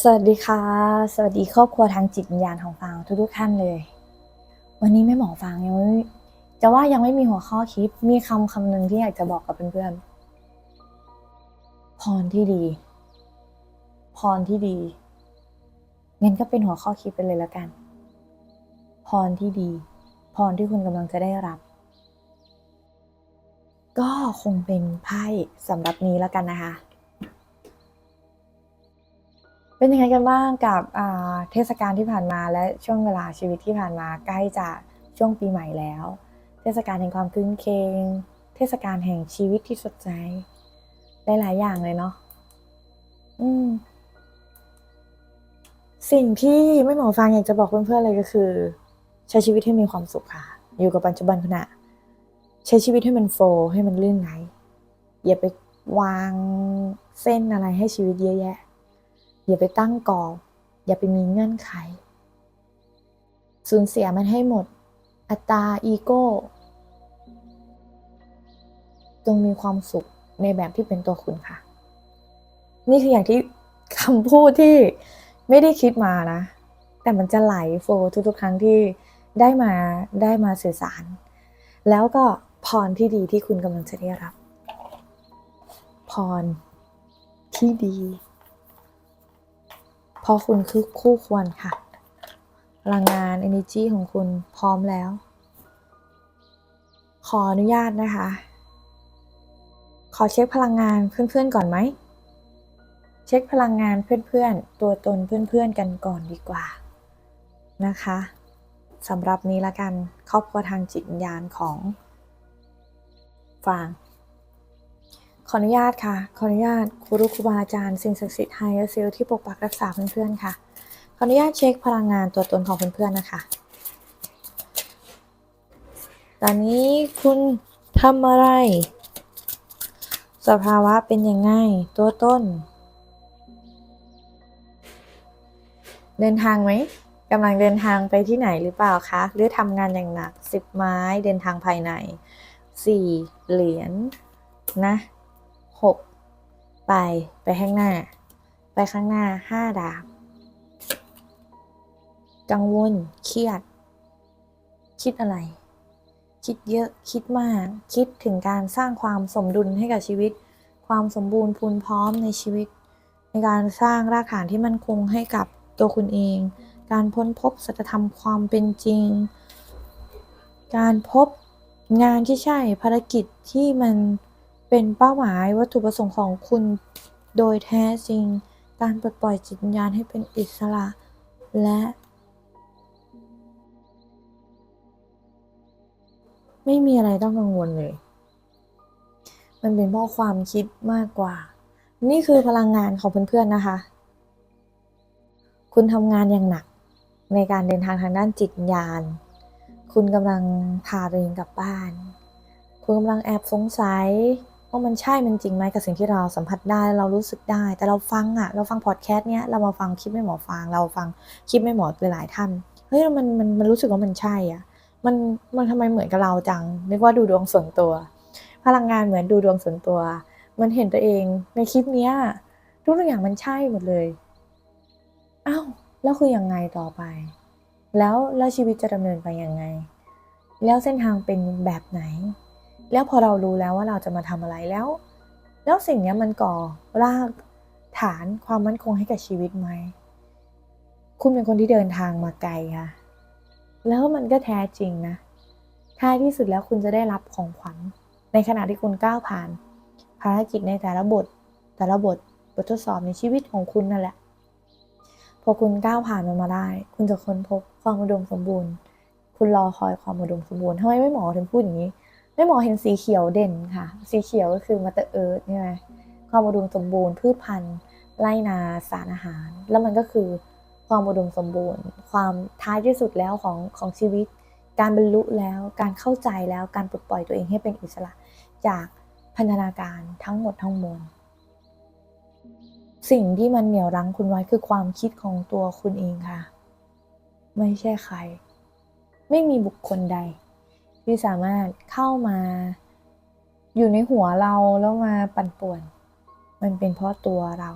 สวัสดีค่ะ สวัสดีครอบครัวทางจิตวิญญาณของฟางทุกๆท่านเลย วันนี้แม่หมอฟางยังไม่จะว่ายังไม่มีหัวข้อคิดมีคำคำหนึ่งที่อยากจะบอกกับเพื่อนๆพรที่ดี พรที่ดีงั้นก็เป็นหัวข้อคิดไปเลยแล้วกัน พรที่ดี พรที่คุณกำลังจะได้รับ ก็คงเป็นไพ่สำหรับนี้แล้วกันนะคะ เป็นยังไงกันบ้างกับเทศกาลที่ผ่านมาและช่วงเวลาชีวิตที่ผ่านมาใกล้จะช่วงปีใหม่แล้ว เทศกาลแห่งความคืนเคงเทศกาลแห่งชีวิตที่สดใสหลายๆอย่างเลยเนาะอืม สิ่งที่ไม่หมอฟังอยากจะบอกเพื่อนๆเลยก็คือ ใช้ชีวิตให้มีความสุขค่ะ อยู่กับปัจจุบันขณะ ใช้ชีวิตให้มันโฟลให้มันลื่นไหลอย่าไปวางเส้นอะไรให้ชีวิตเยอะแยะ อย่าไปตั้งกรอบอย่าไปมีเงื่อนไข สูญเสียมันให้หมด อัตตาอีโก้ จงมีความสุขในแบบที่เป็นตัวคุณค่ะ นี่คืออย่างที่คำพูดที่ไม่ได้คิดมานะ แต่มันจะไหลโฟลว์ทุกๆ ครั้งที่ได้มาได้มาสื่อสาร แล้วก็พรที่ดีที่คุณกำลังจะได้รับ พรที่ดี เพราะคุณคือคู่ควรค่ะ พลังงาน energy ของคุณพร้อมแล้ว ขออนุญาตนะคะ ขอเช็คพลังงานเพื่อนๆก่อนไหม เช็คพลังงานเพื่อนๆ ตัวตนเพื่อนๆกันก่อนดีกว่านะคะสำหรับนี้ละกันครอบครัวทางจิตวิญญาณของฟาง ขออนุญาตค่ะ ขออนุญาตครูรุครูบาอาจารย์สิ่งศักดิ์สิทธิ์ไฮเออร์เซลที่ปกปักรักษาเพื่อนๆค่ะ ขออนุญาตเช็คพลังงานตัวตนของเพื่อนๆนะคะ ตอนนี้คุณทำอะไร สภาวะเป็นยังไง ตัวต้น เดินทางไหมกำลังเดินทางไปที่ไหนหรือเปล่าคะ หรือทำงานอย่างหนักสิบไม้เดินทางภายในสี่เหรียญนะ ไปไปข้างหน้า ไปข้างหน้าห้าดาบ กังวล เครียด คิดอะไร คิดเยอะคิดมาก คิดถึงการสร้างความสมดุลให้กับชีวิต ความสมบูรณ์พูนพร้อมในชีวิต ในการสร้างรากฐานที่มั่นคงให้กับตัวคุณเอง การพ้นพบสัจธรรมความเป็นจริง การพบงานที่ใช่ภารกิจที่มัน เป็นเป้าหมายวัตถุประสงค์ของคุณโดยแท้จริง การปลดปล่อยจิตวิญญาณให้เป็นอิสระ และ ไม่มีอะไรต้องกังวลเลย มันเป็นเพราะความคิดมากกว่า นี่คือพลังงานของเพื่อนๆนะคะ คุณทำงานอย่างหนักในการเดินทางทางด้านจิตวิญญาณ คุณกำลังพาตัวเองกลับบ้าน คุณกำลังแอบสงสัย ว่ามันใช่มันจริงไหมกับสิ่งที่เราสัมผัสได้เรารู้สึกได้ แต่เราฟังอะเราฟังพอดแคสต์เนี้ยเรามาฟังคลิปไม่หมอฟัง เราฟังคลิปไม่หมอหลายท่านเฮ้ยมันมันมันรู้สึกว่ามันใช่อะมันมันทำไมเหมือนกับเราจังนึกว่าดูดวงส่วนตัว พลังงานเหมือนดูดวงส่วนตัว มันเห็นตัวเองในคลิปเนี้ยทุกอย่างมันใช่หมดเลยอ้าวแล้วคือยังไงต่อไป แล้วแล้วชีวิตจะดำเนินไปยังไง แล้วเส้นทางเป็นแบบไหน แล้วพอเรารู้แล้วว่าเราจะมาทำอะไรแล้ว แล้วสิ่งนี้มันก่อรากฐานความมั่นคงให้กับชีวิตไหม คุณเป็นคนที่เดินทางมาไกลค่ะ แล้วมันก็แท้จริงนะท้ายที่สุดแล้วคุณจะได้รับของขวัญ ในขณะที่คุณก้าวผ่าน ภารกิจในแต่ละบท แต่ละบทบททดสอบในชีวิตของคุณนั่นแหละ พอคุณก้าวผ่านมันมาได้ คุณจะค้นพบความอุดมสมบูรณ์ คุณรอคอยความอุดมสมบูรณ์ทำไมไม่หมอถึงพูดอย่างนี้ ไม่หมอเห็นสีเขียวเด่นค่ะ สีเขียวก็คือมาเตอร์เอิร์ธใช่ไหมความอุดมสมบูรณ์พืชพันธุ์ไร่นาสารอาหาร แล้วมันก็คือความอุดมสมบูรณ์ ความท้ายที่สุดแล้วของของชีวิต การบรรลุแล้วการเข้าใจแล้วการปลดปล่อยตัวเองให้เป็นอิสระ จากพันธนาการทั้งหมดทั้งมวลสิ่งที่มันเหนี่ยวรั้งคุณไว้คือความคิดของตัวคุณเองค่ะ ไม่ใช่ใคร ไม่มีบุคคลใด ที่สามารถเข้ามา อยู่ในหัวเราแล้วมาปั่นป่วน มันเป็นเพราะตัวเรา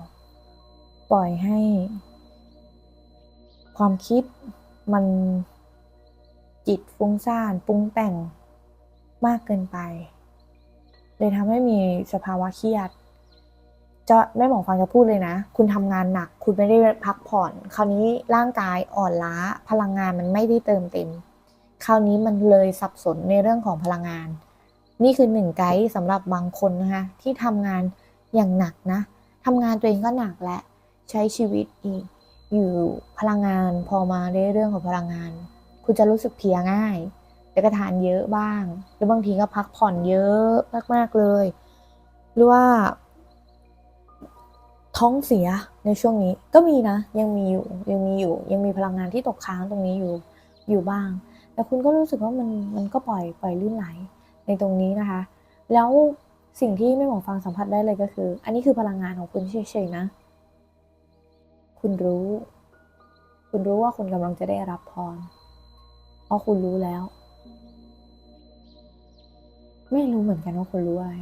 ปล่อยให้ ความคิดมันจิตฟุ้งซ่านปรุงแต่งมากเกินไป เลยทำให้มีสภาวะเครียดจะแม่หมอฟังจะพูดเลยนะ คุณทำงานหนัก คุณไม่ได้พักผ่อน คราวนี้ร่างกายอ่อนล้า พลังงานมันไม่ได้เติมเต็ม คราวนี้มันเลยสับสนในเรื่องของพลังงาน นี่คือหนึ่งไกด์สำหรับบางคนนะคะที่ทำงานอย่างหนักนะทำงานตัวเองก็หนักและใช้ชีวิตอีก อยู่พลังงานพอมาในเรื่องของพลังงาน คุณจะรู้สึกเพลียง่ายแล้วก็ทานเยอะบ้าง หรือบางทีก็พักผ่อนเยอะมากๆเลย หรือว่า ท้องเสียในช่วงนี้ก็มีนะ ยังมีอยู่ยังมีอยู่ ยังมีพลังงานที่ตกค้างตรงนี้อยู่อยู่บ้าง แต่คุณก็รู้สึกว่ามันมันก็ปล่อยปล่อยลื่นไหลในตรงนี้นะคะ แล้วสิ่งที่ไม่หมอฟังสัมผัสได้เลยก็คือ อันนี้คือพลังงานของคุณเฉยๆนะ คุณรู้ คุณรู้ว่าคุณกำลังจะได้รับพรเพราะคุณรู้แล้ว ไม่รู้เหมือนกันว่าคุณรู้อะไร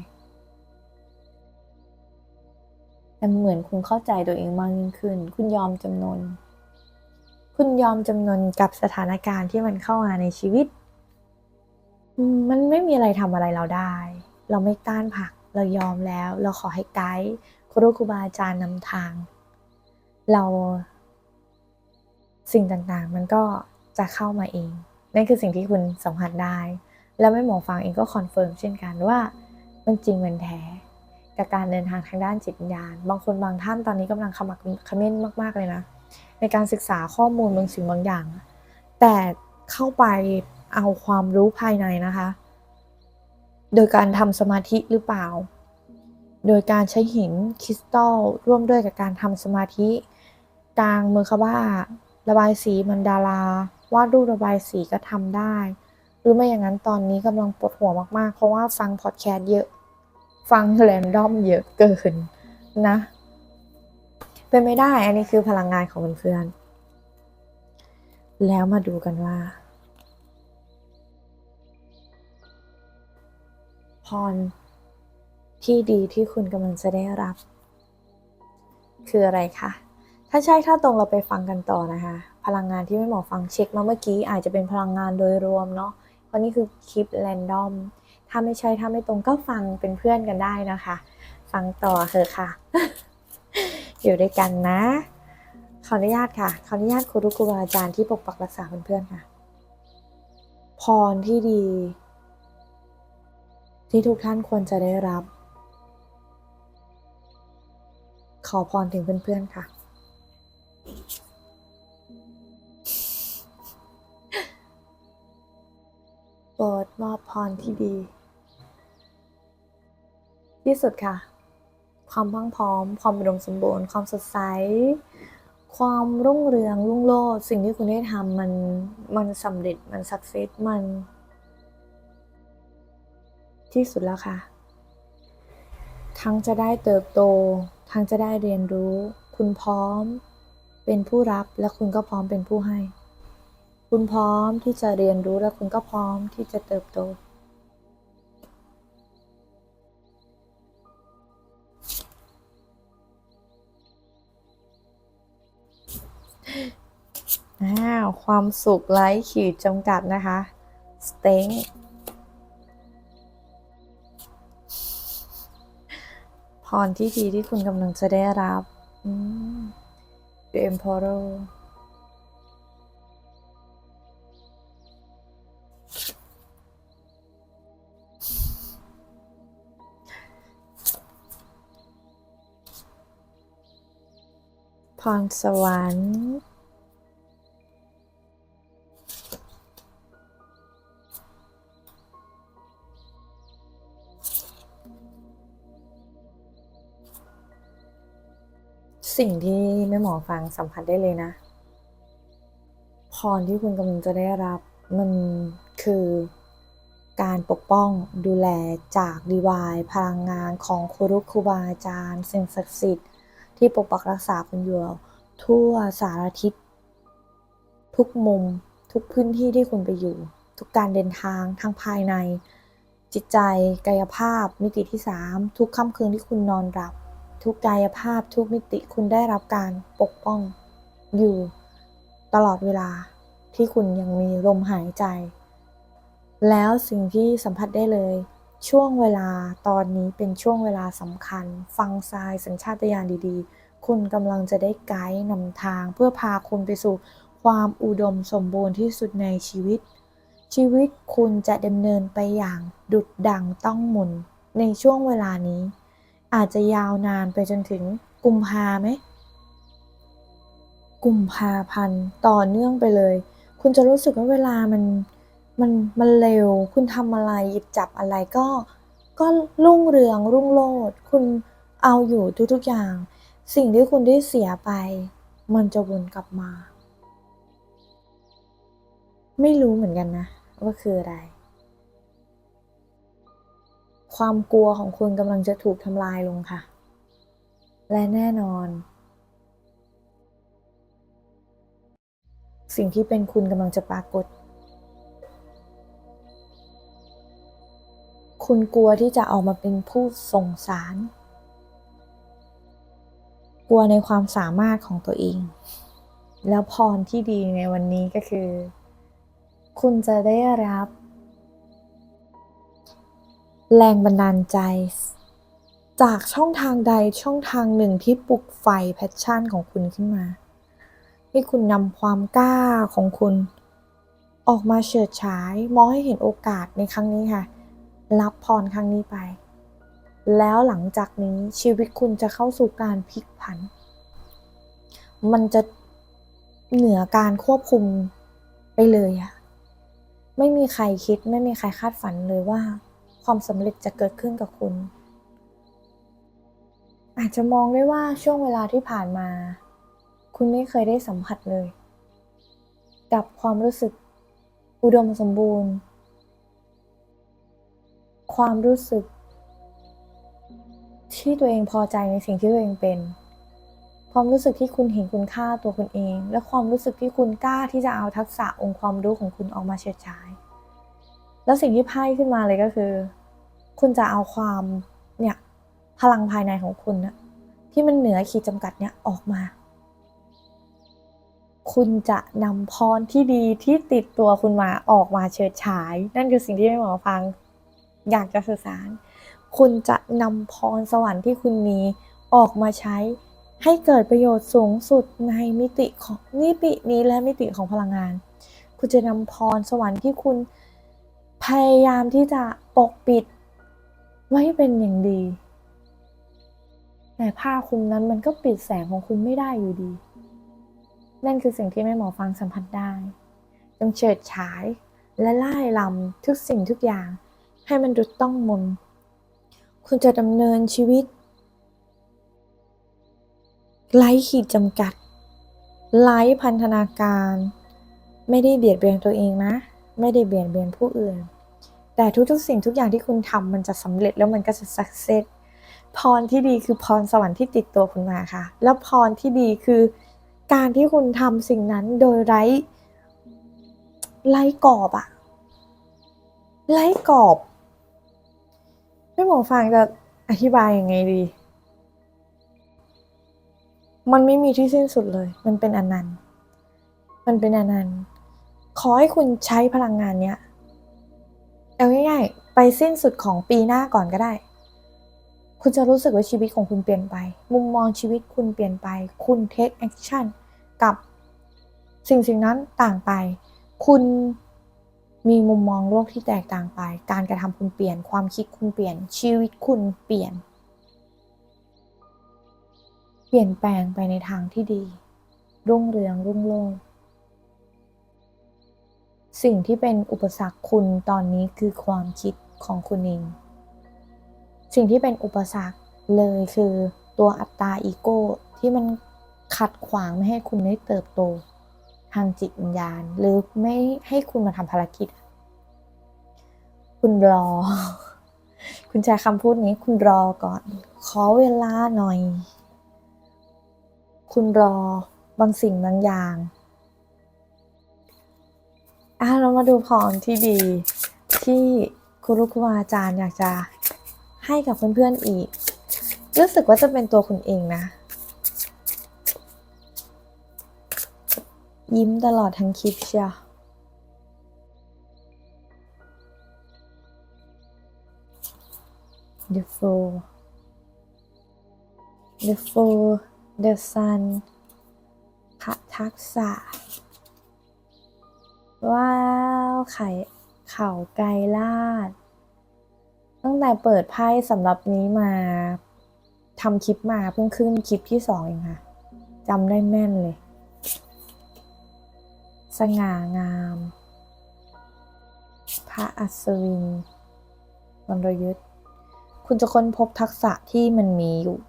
แต่เหมือนคุณเข้าใจตัวเองมากยิ่งขึ้น คุณยอมจำนน คุณยอมจำนนกับสถานการณ์ที่มันเข้ามาในชีวิต มันไม่มีอะไรทำอะไรเราได้ เราไม่ต้านผัก เรายอมแล้ว เราขอให้ไกด์ครูครูบาอาจารย์นำทาง เรา สิ่งต่างๆ มันก็จะเข้ามาเอง นั่นคือสิ่งที่คุณสัมผัสได้ แล้วแม่หมอฟังเองก็คอนเฟิร์มเช่นกันว่ามันจริงมันแท้กับการเดินทางทางด้านจิตวิญญาณ บางคนบางท่านตอนนี้กำลังขมักขม้นมาก ๆ เลยนะ ในการศึกษาข้อมูลบางสิ่งบางอย่าง แต่เข้าไปเอาความรู้ภายในนะคะ โดยการทำสมาธิหรือเปล่า โดยการใช้หินคริสตัลร่วมด้วยกับการทำสมาธิ กลางเมอคาบ้าระบายสีมันดาราวาดรูประบายสีก็ทำได้ หรือไม่อย่างนั้นตอนนี้กำลังปวดหัวมากๆ เพราะว่าฟังพอดแคสต์เยอะ ฟังแรนดอมเยอะเกินนะ เป็นไม่ได้ อันนี้คือพลังงานของเพื่อนๆแล้วมาดูกันว่า พรที่ดีที่คุณกำลังจะได้รับ คืออะไรคะถ้าใช่ถ้าตรงเราไปฟังกันต่อนะคะ พลังงานที่ไม่หมอฟังเช็คมาเมื่อกี้อาจจะเป็นพลังงานโดยรวมเนาะเพราะนี่คือคลิปแรนดอมถ้าไม่ใช่ถ้าไม่ตรงก็ฟังเป็นเพื่อนกันได้นะคะ ฟังต่อเถอะค่ะ อยู่ด้วยกันนะ ขออนุญาตค่ะ ขออนุญาตครูรุครูบาอาจารย์ที่ปกปักรักษาเพื่อนๆค่ะ พรที่ดี ที่ทุกท่านควรจะได้รับ ขอพรถึงเพื่อนๆค่ะโปรดมอบพรที่ดี ที่สุดค่ะ ความพังพร้อม ความอุดมสมบูรณ์ ความสดใส ความรุ่งเรืองรุ่งโรจน์สิ่งที่คุณได้ทำมันมันสำเร็จมันสักเซสมัน ที่สุดแล้วค่ะ ทั้งจะได้เติบโต ทั้งจะได้เรียนรู้ คุณพร้อม เป็นผู้รับและคุณก็พร้อมเป็นผู้ให้ คุณพร้อมที่จะเรียนรู้และคุณก็พร้อมที่จะเติบโต ความสุขไร้ขีดจำกัดนะคะ สเต็งพรที่ดีที่คุณกำลังจะได้รับอืม The Emperor พรสวรรค์ สิ่งที่แม่หมอฟังสัมผัสได้เลยนะ พรที่คุณกำลังจะได้รับมันคือการปกป้องดูแลจากดีวายพลังงานของครูรุครูบาอาจารย์ สิ่งศักดิ์สิทธิ์ ที่ปกปักรักษาคุณอยู่ทั่วสารทิศทุกมุมทุกพื้นที่ที่คุณไปอยู่ ทุกการเดินทางทั้งภายใน จิตใจกายภาพมิติที่สามทุกค่ำคืนที่คุณนอนหลับ ทุกกายภาพทุกมิติคุณได้รับการปกป้องอยู่ตลอดเวลาที่คุณยังมีลมหายใจ แล้วสิ่งที่สัมผัสได้เลย ช่วงเวลาตอนนี้เป็นช่วงเวลาสำคัญ ฟังทรายสัญชาตญาณดีๆ คุณกำลังจะได้ไกด์นำทาง เพื่อพาคุณไปสู่ความอุดมสมบูรณ์ที่สุดในชีวิต ชีวิตคุณจะดำเนินไปอย่างดุดดังต้องหมุนในช่วงเวลานี้ อาจจะยาวนานไปจนถึงกุมภาไหมกุมภาพันธ์ต่อเนื่องไปเลย คุณจะรู้สึกว่าเวลามันมันมันเร็ว คุณทำอะไรหยิบจับอะไรก็ ก็รุ่งเรืองรุ่งโรจน์คุณเอาอยู่ทุกๆอย่าง สิ่งที่คุณได้เสียไป มันจะวนกลับมา ไม่รู้เหมือนกันนะ ว่าคืออะไร ความกลัวของคุณกำลังจะถูกทำลายลงค่ะ และแน่นอน สิ่งที่เป็นคุณกำลังจะปรากฏ คุณกลัวที่จะออกมาเป็นผู้ส่งสาร กลัวในความสามารถของตัวเอง แล้วพรที่ดีในวันนี้ก็คือ คุณจะได้รับ แรงบันดาลใจ จากช่องทางใดช่องทางหนึ่งที่ปลุกไฟแพชชั่นของคุณขึ้นมา ให้คุณนำความกล้าของคุณ ออกมาเฉิดฉาย มองให้เห็นโอกาสในครั้งนี้ค่ะ รับพรครั้งนี้ไป แล้วหลังจากนี้ชีวิตคุณจะเข้าสู่การพลิกผัน มันจะเหนือการควบคุมไปเลยอะไม่มีใครคิดไม่มีใครคาดฝันเลยว่า ความสำเร็จจะเกิดขึ้นกับคุณ อาจจะมองได้ว่าช่วงเวลาที่ผ่านมา คุณไม่เคยได้สัมผัสเลย กับความรู้สึก อุดมสมบูรณ์ ความรู้สึก ที่ตัวเองพอใจในสิ่งที่ตัวเองเป็น ความรู้สึกที่คุณเห็นคุณค่าตัวคุณเอง และความรู้สึกที่คุณกล้าที่จะเอาทักษะองค์ความรู้ของคุณออกมาเฉิดฉาย แล้วสิ่งที่ไพ่ขึ้นมาเลยก็คือ คุณจะเอาความเนี่ยพลังภายในของคุณนะที่มันเหนือขีดจำกัดเนี่ยออกมา คุณจะนำพรที่ดีที่ติดตัวคุณมาออกมาเฉิดฉาย นั่นคือสิ่งที่แม่หมอฟัง อยากจะสื่อสาร คุณจะนำพรสวรรค์ที่คุณมีออกมาใช้ให้เกิดประโยชน์สูงสุดในมิติของมิตินี้และมิติของพลังงาน คุณจะนำพรสวรรค์ที่คุณ พยายามที่จะปกปิด ไว้เป็นอย่างดี แต่ผ้าคลุมนั้นมันก็ปิดแสงของคุณไม่ได้อยู่ดี นั่นคือสิ่งที่แม่หมอฟังสัมผัสได้จงเฉิดฉายและไล่ลำทุกสิ่งทุกอย่าง ให้มันดุดต้องมน คุณจะดำเนินชีวิตไร้ขีดจำกัด ไร้พันธนาการ ไม่ได้เบียดเบียนตัวเองนะ ไม่ได้เบียดเบียนผู้อื่น แต่ทุกๆสิ่งทุกอย่างที่คุณทำมันจะสำเร็จแล้วมันก็จะสักเซสพรที่ดีคือพรสวรรค์ที่ติดตัวคุณมาค่ะ แล้วพรที่ดีคือการที่คุณทำสิ่งนั้นโดยไร้ไร้กรอบอะไร้กรอบไม่หมอฟังจะอธิบายยังไงดี มันไม่มีที่สิ้นสุดเลย มันเป็นอนันต์ มันเป็นอนันต์ ขอให้คุณใช้พลังงานเนี้ยเอาง่ายๆไปสิ้นสุดของปีหน้าก่อนก็ได้ คุณจะรู้สึกว่าชีวิตของคุณเปลี่ยนไป มุมมองชีวิตคุณเปลี่ยนไป คุณเทคแอคชั่นกับสิ่งสิ่งนั้นต่างไป คุณมีมุมมองโลกที่แตกต่างไป การกระทำคุณเปลี่ยน ความคิดคุณเปลี่ยน ชีวิตคุณเปลี่ยน เปลี่ยนแปลงไปในทางที่ดี รุ่งเรืองรุ่งโรจน์ สิ่งที่เป็นอุปสรรคคุณตอนนี้คือความคิดของคุณเอง สิ่งที่เป็นอุปสรรคเลยคือตัวอัตตาอีโก้ที่มันขัดขวางไม่ให้คุณได้เติบโต ทางจิตวิญญาณ หรือไม่ให้คุณมาทำภารกิจ คุณรอ คุณใช้คำพูดนี้ คุณรอก่อน ขอเวลาหน่อย คุณรอบางสิ่งบางอย่าง อะเรามาดูพรที่ดีที่ครูครูอาจารย์อยากจะให้กับเพื่อนๆอีก รู้สึกว่าจะเป็นตัวคุณเองนะ ยิ้มตลอดทั้งคลิปเชียว The Fool The Fool The Sun พระทักษะ ว้าวไข่เข่าไกลลาด ตั้งแต่เปิดไพ่สำหรับนี้มาทำคลิปมาเพิ่งขึ้นคลิปที่สองเองค่ะจำได้แม่นเลย สง่างาม พระอัศวินวรยุทธคุณจะค้นพบทักษะที่มันมีอยู่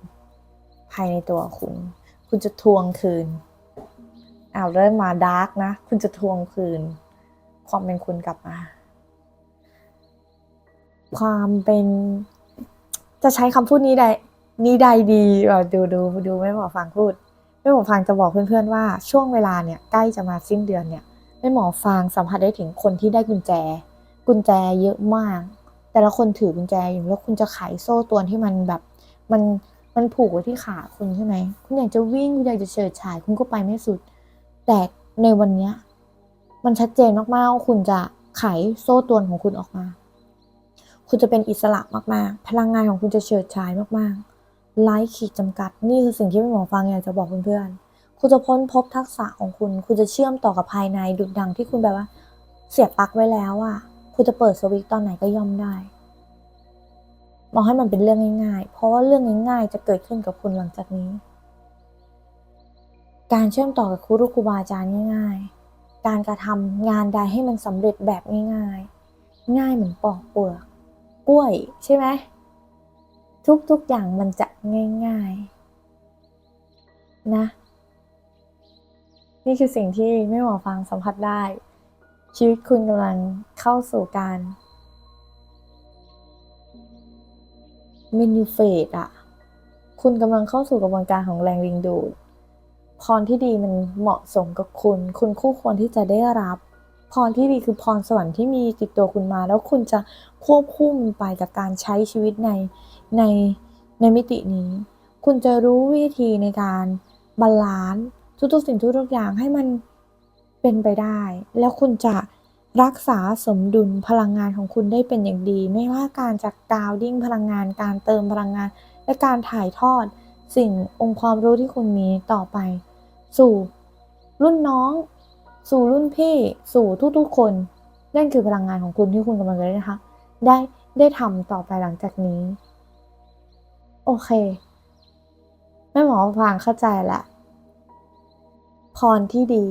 ภายในตัวคุณ คุณจะทวงคืน อ้าวเริ่มมาดาร์กนะ คุณจะทวงคืน ความเป็นคุณกลับมา ความเป็น จะใช้คำพูดนี้ได้นี่ใดดีแบบดูดูดูไม่หมอฟังพูดไม่หมอฟังจะบอกเพื่อนๆว่าช่วงเวลาเนี่ยใกล้จะมาสิ้นเดือนเนี่ยไม่หมอฟังสัมผัสได้ถึงคนที่ได้กุญแจ กุญแจเยอะมาก แต่ละคนถือกุญแจอยู่แล้วคุณจะไขโซ่ตรวนที่มันแบบ มันมันผูกไว้ที่ขาคุณใช่ไหมคุณอยากจะวิ่งคุณอยากจะเฉิดฉายคุณก็ไปไม่สุด แต่ในวันเนี้ยมันชัดเจนมากๆว่าคุณจะไขโซ่ตรวนของคุณออกมา คุณจะเป็นอิสระมากๆ พลังงานของคุณจะเฉิดฉายมากๆ ไร้ขีดจำกัด นี่คือสิ่งที่ไม่หมอฟังอยากจะบอกเพื่อนๆ คุณจะพ้นพบทักษะของคุณ คุณจะเชื่อมต่อกับภายในดุดดังที่คุณแบบว่า เสียบปลั๊กไว้แล้วอะคุณจะเปิดสวิตช์ตอนไหนก็ย่อมได้มองให้มันเป็นเรื่องง่ายๆ เพราะว่าเรื่องง่ายๆ จะเกิดขึ้นกับคุณหลังจากนี้ การเชื่อมต่อกับครูครูบาอาจารย์ง่าย ๆ การกระทำงานใดให้มันสำเร็จแบบง่ายๆ ง่ายเหมือนปอกเปลือกกล้วยใช่ไหมทุกๆอย่างมันจะง่าย ๆ นะ นี่คือสิ่งที่ไม่หมอฟังสัมผัสได้ ชีวิตคุณกำลังเข้าสู่การมินิเฟตอะคุณกำลังเข้าสู่กระบวนการของแรงดึงดูด พรที่ดีมันเหมาะสมกับคุณ คุณคู่ควรที่จะได้รับ พรที่ดีคือพรสวรรค์ที่มีติดตัวคุณมา แล้วคุณจะควบคู่มันไปกับการใช้ชีวิตในในในมิตินี้ คุณจะรู้วิธีในการบาลานซ์ทุกๆสิ่งทุกๆอย่างให้มันเป็นไปได้ แล้วคุณจะรักษาสมดุลพลังงานของคุณได้เป็นอย่างดี ไม่ว่าการจากดาวดิ้งพลังงาน การเติมพลังงาน และการถ่ายทอด สิ่งองค์ความรู้ที่คุณมีต่อไป สู่ รุ่นน้อง สู่รุ่นพี่ สู่ทุกๆ คนนั่นคือพลังงานของคุณที่คุณกำลังจะได้นะคะ ได้ได้ทำต่อไปหลังจากนี้ โอเคแม่หมอฟังเข้าใจละพรที่ดี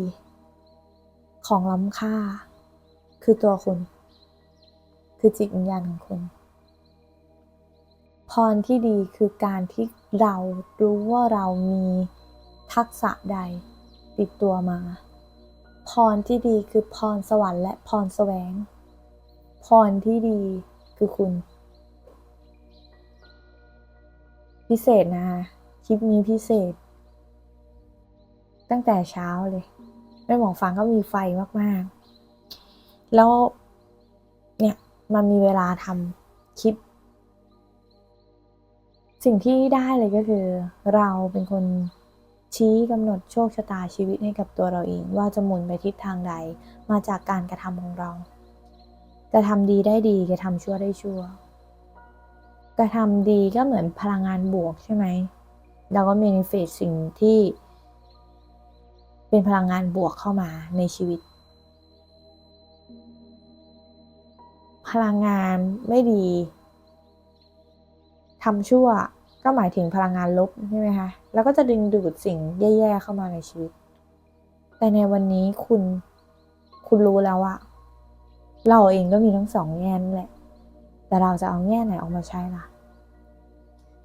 ของล้ำค่า คือตัวคุณ คือจิตวิญญาณของคุณพรที่ดีคือการที่เรารู้ว่าเรามี ทักษะใดติดตัวมา พรที่ดีคือพรสวรรค์และพรแสวง พรที่ดีคือคุณ พิเศษนะคะคลิปนี้พิเศษ ตั้งแต่เช้าเลยแม่หมอฟังก็มีไฟมากๆ แล้วเนี่ยมันมีเวลาทำคลิป สิ่งที่ได้เลยก็คือ เราเป็นคน ชี้กำหนดโชคชะตาชีวิตให้กับตัวเราเองว่าจะหมุนไปทิศทางใดมาจากการกระทำของเรากระทำดีได้ดีกระทำชั่วได้ชั่ว กระทำดีก็เหมือนพลังงานบวกใช่ไหมเราก็มีเฟสสิ่งที่ เป็นพลังงานบวกเข้ามาในชีวิต พลังงานไม่ดีทำชั่วก็หมายถึงพลังงานลบใช่ไหมคะ แล้วก็จะดึงดูดสิ่งแย่ๆเข้ามาในชีวิต แต่ในวันนี้คุณ คุณรู้แล้วว่าเราเองก็มีทั้งสองแง่นั่นแหละ แต่เราจะเอาแง่ไหนออกมาใช้ล่ะ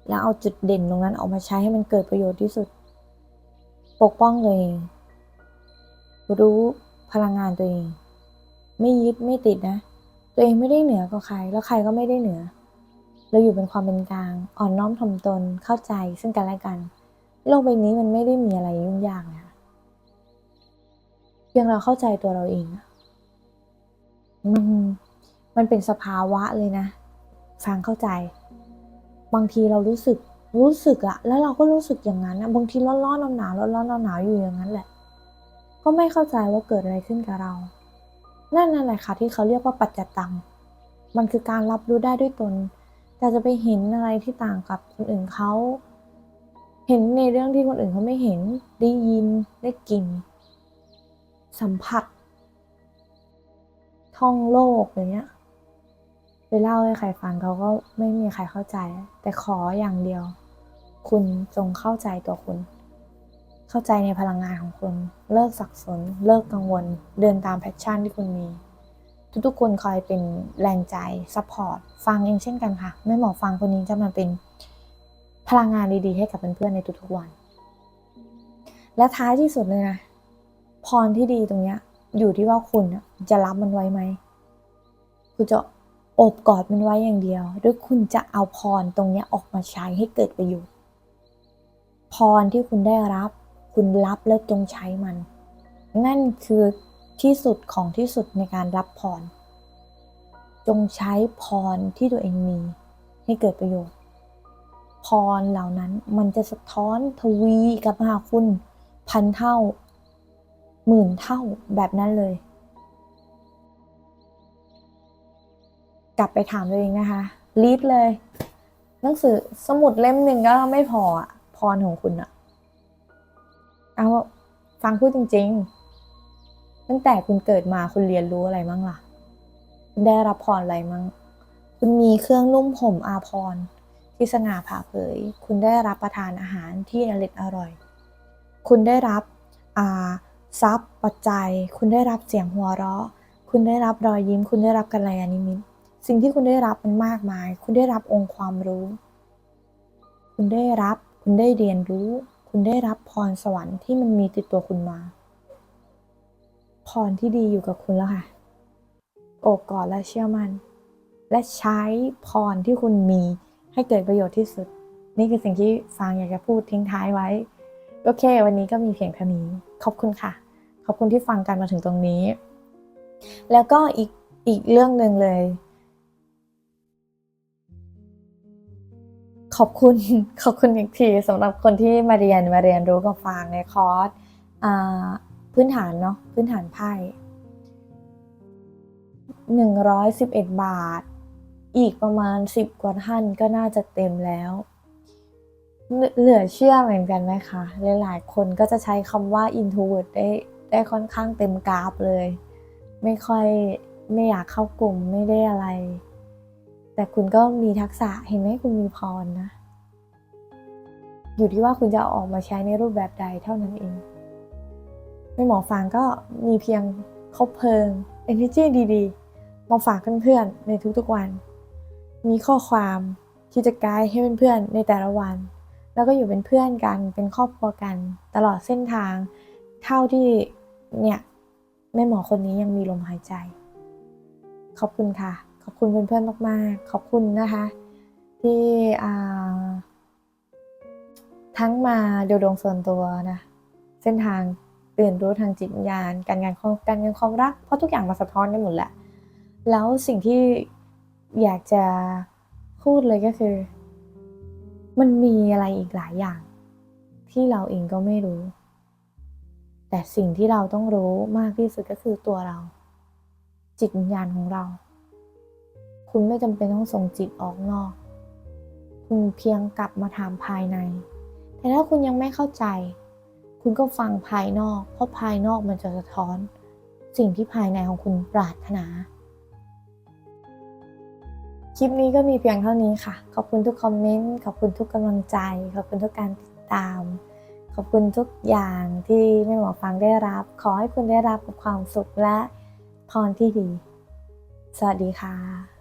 แล้วเอาจุดเด่นตรงนั้นออกมาใช้ให้มันเกิดประโยชน์ที่สุด ปกป้องตัวเอง รู้พลังงานตัวเอง ไม่ยึดไม่ติดนะ ตัวเองไม่ได้เหนือกว่าใคร แล้วใครก็ไม่ได้เหนือ เราอยู่เป็นความเป็นกลาง อ่อนน้อมถ่อมตน เข้าใจซึ่งกันและกัน โลกใบนี้มันไม่ได้มีอะไรยุ่งยากนะคะเพียงเราเข้าใจตัวเราเองมันมันเป็นสภาวะเลยนะฟังเข้าใจ บางทีเรารู้สึกรู้สึกอะแล้วเราก็รู้สึกอย่างนั้นนะบางทีร้อนร้อนหนาวหนาวร้อนร้อนหนาวหนาวอยู่อย่างนั้นแหละ ก็ไม่เข้าใจว่าเกิดอะไรขึ้นกับเรา นั่นนั่นแหละค่ะที่เขาเรียกว่าปัจจตัง มันคือการรับรู้ได้ด้วยตน แต่จะไปเห็นอะไรที่ต่างกับคนอื่นเขา เห็นในเรื่องที่คนอื่นเขาไม่เห็น ได้ยิน ได้กลิ่น สัมผัส ท่องโลกอย่างเงี้ย ไปเล่าให้ใครฟังเขาก็ไม่มีใครเข้าใจ แต่ขออย่างเดียว คุณจงเข้าใจตัวคุณ เข้าใจในพลังงานของคุณ เลิกสับสน เลิกกังวล เดินตามแพชชั่นที่คุณมี ทุกๆคนคอยเป็นแรงใจ ซัพพอร์ต ฟังเองเช่นกันค่ะ ไม่หมอฟังคนนี้จะมาเป็น ลังงานดีๆ ให้กับเพื่อนๆในทุกๆวัน และท้ายที่สุดเลยนะพรที่ดีตรงเนี้ย อยู่ที่ว่าคุณจะรับมันไว้ไหมคุณจะโอบกอดมันไว้อย่างเดียวหรือคุณจะเอาพรตรงเนี้ยออกมาใช้ให้เกิดประโยชน์ พรที่คุณได้รับ คุณรับแล้วจงใช้มัน นั่นคือที่สุดของที่สุดในการรับพร จงใช้พรที่ตัวเองมีให้เกิดประโยชน์ พรเหล่านั้นมันจะสะท้อนทวีกับมาหาคุณพันเท่า หมื่นเท่าแบบนั้นเลย กลับไปถามตัวเองนะคะรีดเลย หนังสือสมุดเล่มหนึ่งก็ไม่พออะพรของคุณอะเอาฟังพูดจริง ๆ ตั้งแต่คุณเกิดมาคุณเรียนรู้อะไรมั่งล่ะคุณได้รับพรอะไรมั่งคุณมีเครื่องนุ่มห่มอาภร ที่สง่าผ่าเผย คุณได้รับประทานอาหารที่อร่อยอร่อย คุณได้รับทรัพย์ปัจจัย คุณได้รับเสียงหัวเราะ คุณได้รับรอยยิ้ม คุณได้รับกัลยาณมิตรสิ่งที่คุณได้รับมันมากมาย คุณได้รับองค์ความรู้ คุณได้รับ คุณได้เรียนรู้ คุณได้รับพรสวรรค์ที่มันมีติดตัวคุณมา พรที่ดีอยู่กับคุณแล้วค่ะ โอบกอดและเชื่อมัน่น และใช้พรที่คุณมี ให้เกิดประโยชน์ที่สุด นี่คือสิ่งที่ฟางอยากจะพูดทิ้งท้ายไว้ โอเค วันนี้ก็มีเพียงเท่านี้ ขอบคุณค่ะ ขอบคุณที่ฟังกันมาถึงตรงนี้ แล้วก็อีกอีกเรื่องหนึ่งเลย ขอบคุณ ขอบคุณอีกทีสำหรับคนที่มาเรียนมาเรียนรู้กับฟางในคอร์สพื้นฐานเนาะพื้นฐานไพ่หนึ่งร้อยสิบเอ็ดบาท อีกประมาณสิบกว่าท่านก็น่าจะเต็มแล้ว เหลือเชื่อเหมือนกันไหมคะหลายๆคนก็จะใช้คำว่า introvert ได้ได้ค่อนข้างเต็มกราฟเลย ไม่ค่อยไม่อยากเข้ากลุ่มไม่ได้อะไร แต่คุณก็มีทักษะเห็นไหมคุณมีพรนะ อยู่ที่ว่าคุณจะออกมาใช้ในรูปแบบใดเท่านั้นเองในหมอฟางก็มีเพียงคบเพลิง energy ดีๆ มาฝากเพื่อนๆในทุกๆวัน มีข้อความที่จะไกด์ให้เพื่อนๆในแต่ละวัน แล้วก็อยู่เป็นเพื่อนกันเป็นครอบครัวกัน ตลอดเส้นทาง เท่าที่เนี่ยแม่หมอคนนี้ยังมีลมหายใจ ขอบคุณค่ะ ขอบคุณเพื่อนๆมากๆ ขอบคุณนะคะ ที่อ่าทั้งมาดูดวงส่วนตัวนะ เส้นทางเรียนรู้ทางจิตวิญญาณ การงานการเงินความรัก เพราะทุกอย่างมาสะท้อนกันหมดแหละ แล้วสิ่งที่ อยากจะพูดเลยก็คือ มันมีอะไรอีกหลายอย่าง ที่เราเองก็ไม่รู้ แต่สิ่งที่เราต้องรู้มากที่สุดก็คือตัวเรา จิตวิญญาณของเรา คุณไม่จำเป็นต้องส่งจิตออกนอก คุณเพียงกลับมาถามภายใน แต่ถ้าคุณยังไม่เข้าใจ คุณก็ฟังภายนอก เพราะภายนอกมันจะสะท้อน สิ่งที่ภายในของคุณปรารถนา คลิปนี้ก็มีเพียงเท่านี้ค่ะ ขอบคุณทุกคอมเมนต์ ขอบคุณทุกกำลังใจ ขอบคุณทุกการติดตาม ขอบคุณทุกอย่างที่แม่หมอฟังได้รับ ขอให้คุณได้รับกับความสุขและพรที่ดี สวัสดีค่ะ